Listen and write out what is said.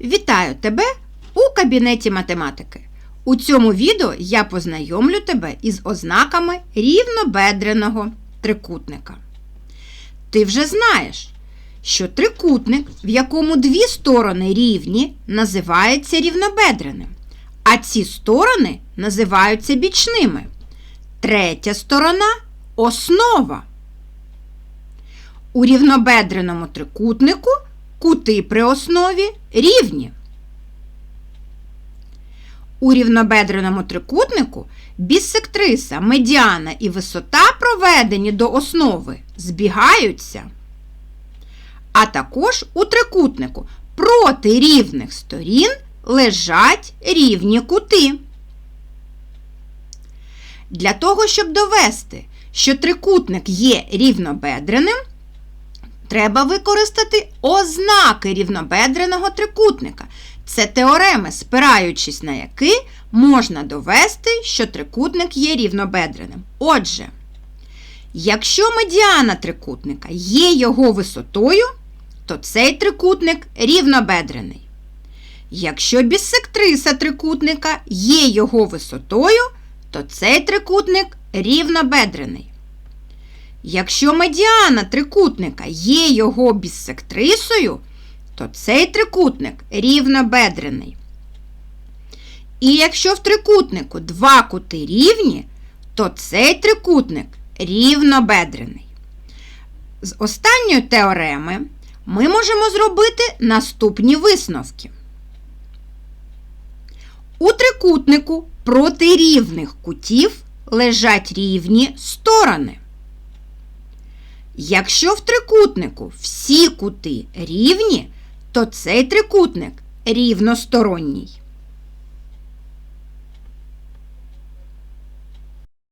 Вітаю тебе у кабінеті математики. У цьому відео я познайомлю тебе із ознаками рівнобедреного трикутника. Ти вже знаєш, що трикутник, в якому дві сторони рівні, називається рівнобедреним, а ці сторони називаються бічними. Третя сторона основа. У рівнобедреному трикутнику кути при основі рівні. У рівнобедреному трикутнику бісектриса, медіана і висота, проведені до основи, збігаються. А також у трикутнику проти рівних сторін лежать рівні кути. Для того, щоб довести, що трикутник є рівнобедреним, треба використати ознаки рівнобедреного трикутника. Це теореми, спираючись на які можна довести, що трикутник є рівнобедреним. Отже, якщо медіана трикутника є його висотою, то цей трикутник рівнобедрений. Якщо бісектриса трикутника є його висотою, то цей трикутник рівнобедрений. Якщо медіана трикутника є його біссектрисою, то цей трикутник рівнобедрений. І якщо в трикутнику два кути рівні, то цей трикутник рівнобедрений. З останньої теореми ми можемо зробити наступні висновки. У трикутнику проти рівних кутів лежать рівні сторони. Якщо в трикутнику всі кути рівні, то цей трикутник рівносторонній.